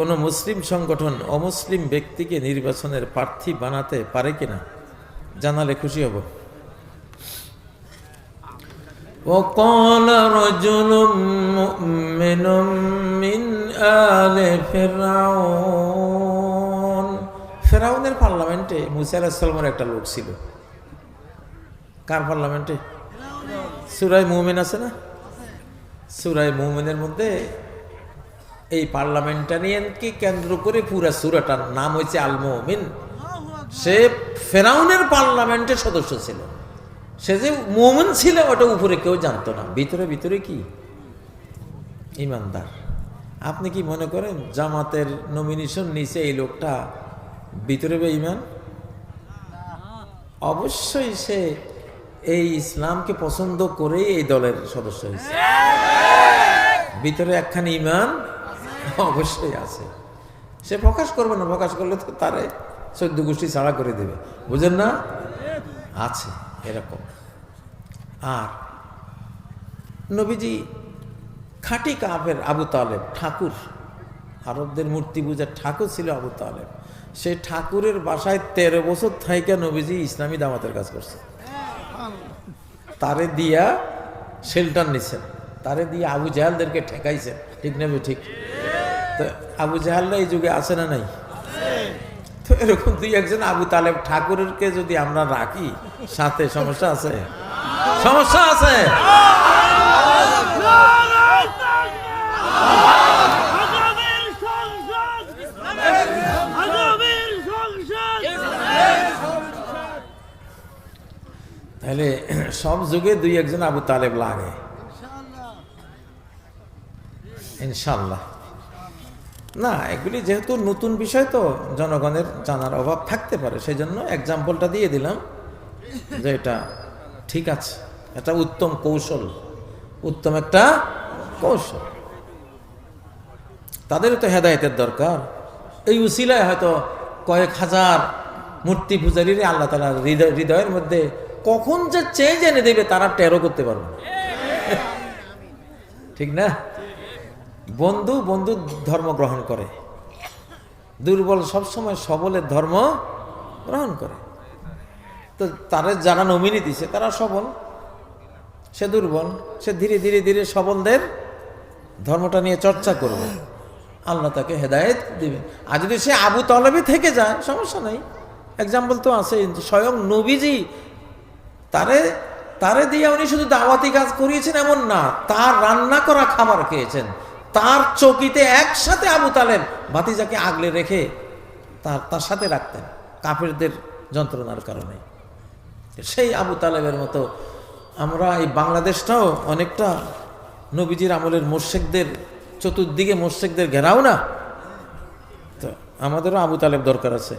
কোনো মুসলিম সংগঠন অমুসলিম ব্যক্তিকে নির্বাচনের প্রার্থী বানাতে পারে কিনা জানালে খুশি হব وقال رجل مؤمن من آل فرعون ফেরাউনের পার্লামেন্টে মুসা আলাহিসাল্লামের একটা লোক ছিল কার পার্লামেন্টে সুরাই মুমিন আছে না সুরাই মুমিনের মধ্যে এই পার্লামেন্টারিয়ানকে কেন্দ্র করে পুরা সুরাটার নাম হয়েছে আল মুমিন। সে ফেরাউনের পার্লামেন্টের সদস্য ছিল। সে যে মোমেন ছিল, ওটা উপরে কেউ জানতো না। ভিতরে ভিতরে কি? ইমানদার। আপনি কি মনে করেন জামাতের নমিনেশন নিচে এই লোকটা ভিতরে বে ইমান অবশ্যই সে এই ইসলামকে পছন্দ করেই এই দলের সদস্য হয়েছে। ভিতরে একখানি ইমান অবশ্যই আছে। সে প্রকাশ করবে না, প্রকাশ করলে তো তারে চোদ্দ গোষ্ঠী ছাড়া করে দেবে। বুঝেন না? আছে, এরকম। আর নবীজি খাঁটি কাপের আবু তালেব, ঠাকুর। আরবদের মূর্তি পূজার ঠাকুর ছিল আবু তালেব। সেই ঠাকুরের বাসায় তেরো বছর থাইকা নবীজি ইসলামী দামাতের কাজ করছে। তারে দিয়া শেল্টার নিছেন। তারে দিয়ে আবু জাহালদেরকে ঠেকাইছেন। ঠিক নেবে ঠিক? তো আবু জাহাল্লা এই যুগে আছে না নাই? তো এরকম দুই একজন আবু তালেব ঠাকুরকে যদি আমরা রাখি, সাথে সমস্যা আছে? সমস্যা আছে? তাহলে সব যুগে দুই একজন আবু তালেব লাগে। ইনশাল্লাহ না, এগুলি যেহেতু নতুন বিষয় তো, জনগণের জানার অভাব থাকতে পারে। সেই জন্য এক্সাম্পলটা দিয়ে দিলাম যে এটা ঠিক আছে। এটা উত্তম কৌশল। উত্তম একটা কৌশল। তাদেরও তো হেদায়তের দরকার। এই উসিলায় হয়তো কয়েক হাজার মূর্তি পূজারীরে আল্লাহ তালা হৃদয়, হৃদয়ের মধ্যে কখন যে চেঞ্জ এনে দেবে তারা টেরো করতে পারবে ঠিক না? বন্ধু বন্ধু ধর্ম গ্রহণ করে। দুর্বল সবসময় সবলের ধর্ম গ্রহণ করে। তো তারা যারা নমিনি দিছে, তারা সবল। সে দুর্বল, সে ধীরে ধীরে ধীরে সবলদের ধর্মটা নিয়ে চর্চা করবে। আল্লাহ তাকে হেদায়েত দিবেন আর যদি সে আবু তলবে থেকে যায়, সমস্যা নাই। এক্সাম্পল তো আছে স্বয়ং নবীজি তারে তারে দিয়ে উনি শুধু দাওয়াতি কাজ করিয়েছেন এমন না, তার রান্না করা খাবার খেয়েছেন। তার চকিতে একসাথে আবু তালেব ভাতিজাকে আগলে রেখে তার তার সাথে রাখতেন কাফেরদের যন্ত্রণার কারণে। সেই আবু তালেবের মতো আমরা এই বাংলাদেশটাও অনেকটা নবীজির আমলের মোর্শেকদের, চতুর্দিকে মোর্শেকদের ঘেরাও না? তো আমাদেরও আবু তালেব দরকার আছে।